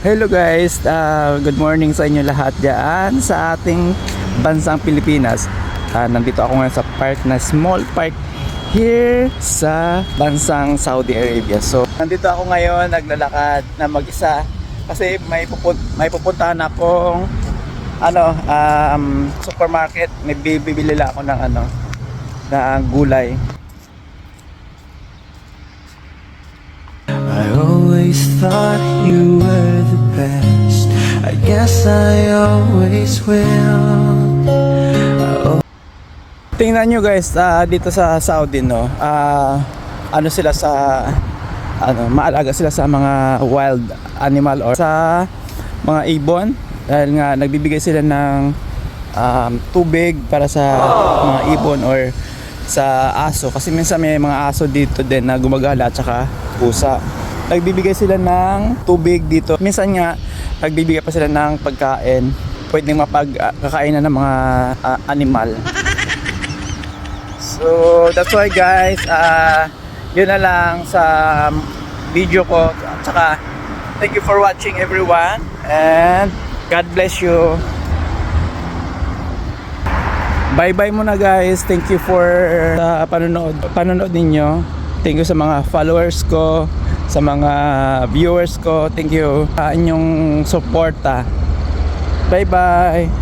Hello guys, uh, good morning sa inyo lahat dyan sa ating bansang Pilipinas. Ah, nandito ako ngayon sa park na small park here sa bansang Saudi Arabia. So, nandito ako ngayon naglalakad na mag-isa kasi may pupun may pupuntahan akong ano, um, supermarket. May bibili ako ng ano, ng gulay. I always thought you were best. I guess I always will. Tingnan nyo guys, ah, dito sa Saudi no, ah, ano sila sa ano, maalaga sila sa mga wild animal or sa mga ibon dahil nga nagbibigay sila ng um, tubig para sa mga ibon or sa aso kasi minsan may mga aso dito din na gumagala at saka pusa nagbibigay sila ng tubig dito minsan nga nagbibigay pa sila ng pagkain pwedeng mapagkakainan ng mga ah, animal So, that's why guys, ah yun na lang sa video ko. At saka, thank you for watching everyone. And, God bless you. Bye-bye muna guys. Thank you for sa panonood, panonood ninyo. Thank you sa mga followers ko, sa mga viewers ko. Thank you sa inyong suporta. Bye-bye.